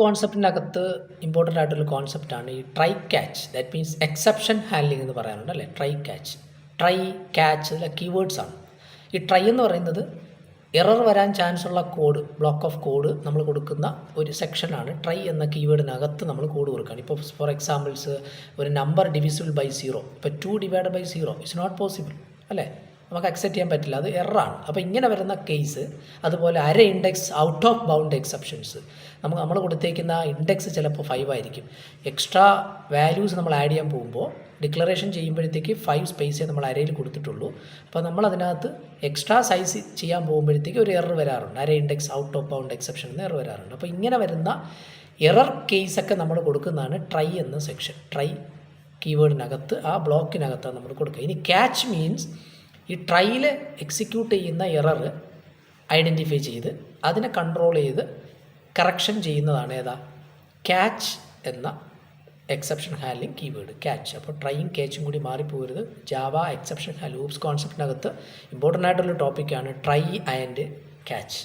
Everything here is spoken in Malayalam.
കോൺസെപ്റ്റിനകത്ത് ഇമ്പോർട്ടന്റ് ആയിട്ടുള്ള കോൺസെപ്റ്റാണ് ഈ try catch that means exception handling എന്ന് പറയാറുണ്ട് അല്ലേ? ട്രൈ ക്യാച്ച് ട്രൈ ക്യാച്ച് ഇതിലെ കീവേഡ്സ് ആണ്. ഈ ട്രൈ എന്ന് പറയുന്നത് എറർ വരാൻ ചാൻസ് ഉള്ള കോഡ് ബ്ലോക്ക് ഓഫ് കോഡ് നമ്മൾ കൊടുക്കുന്ന ഒരു സെക്ഷനാണ് ട്രൈ എന്ന കീവേഡിനകത്ത് നമ്മൾ കോഡ് കൊടുക്കുകയാണ്. ഇപ്പോൾ ഫോർ എക്സാമ്പിൾസ് ഒരു നമ്പർ ഡിവിസിബിൾ ബൈ സീറോ ഇപ്പോൾ to divide by zero it's not possible അല്ലേ? നമുക്ക് അക്സെപ്റ്റ് ചെയ്യാൻ പറ്റില്ല. അത് എററാണ് അപ്പോൾ ഇങ്ങനെ വരുന്ന കേസ് അതുപോലെ array index out of bound exceptions നമുക്ക് നമ്മൾ കൊടുത്തേക്കുന്ന ഇൻഡെക്സ് ചിലപ്പോൾ ഫൈവ് ആയിരിക്കും. എക്സ്ട്രാ വാല്യൂസ് നമ്മൾ ആഡ് ചെയ്യാൻ പോകുമ്പോൾ ഡിക്ലറേഷൻ ചെയ്യുമ്പോഴത്തേക്ക് ഫൈവ് സ്പേസേ നമ്മൾ അരയിൽ കൊടുത്തിട്ടുള്ളൂ. അപ്പോൾ നമ്മൾ അതിനകത്ത് എക്സ്ട്രാ സൈസ് ചെയ്യാൻ പോകുമ്പോഴത്തേക്ക് ഒരു എറർ വരാറുണ്ട്. Array index out of bound exception എന്ന് എറർ വരാറുണ്ട്. അപ്പോൾ ഇങ്ങനെ വരുന്ന എറർ കേസൊക്കെ നമ്മൾ കൊടുക്കുന്നതാണ് ട്രൈ എന്ന സെക്ഷൻ ട്രൈ കീവേഡിനകത്ത് ആ ബ്ലോക്കിനകത്താണ് നമ്മൾ കൊടുക്കുക. ഇനി ക്യാച്ച് മീൻസ് ഈ ട്രൈയിൽ എക്സിക്യൂട്ട് ചെയ്യുന്ന എറർ ഐഡന്റിഫൈ ചെയ്ത് അതിനെ കൺട്രോൾ ചെയ്ത് കറക്ഷൻ ചെയ്യുന്നതാണ് ഏതാ? ക്യാച്ച് എന്ന എക്സെപ്ഷൻ ഹാൻഡ്ലിംഗ് കീവേഡ് ക്യാച്ച് അപ്പോൾ ട്രൈയും ക്യാച്ചും കൂടി മാറിപ്പോകരുത് ജാവ എക്സെപ്ഷൻ ലൂപ്സ് കോൺസെപ്റ്റിനകത്ത് ഇമ്പോർട്ടന്റ് ആയിട്ടുള്ള ടോപ്പിക്കാണ് ട്രൈ ആൻഡ് ക്യാച്ച്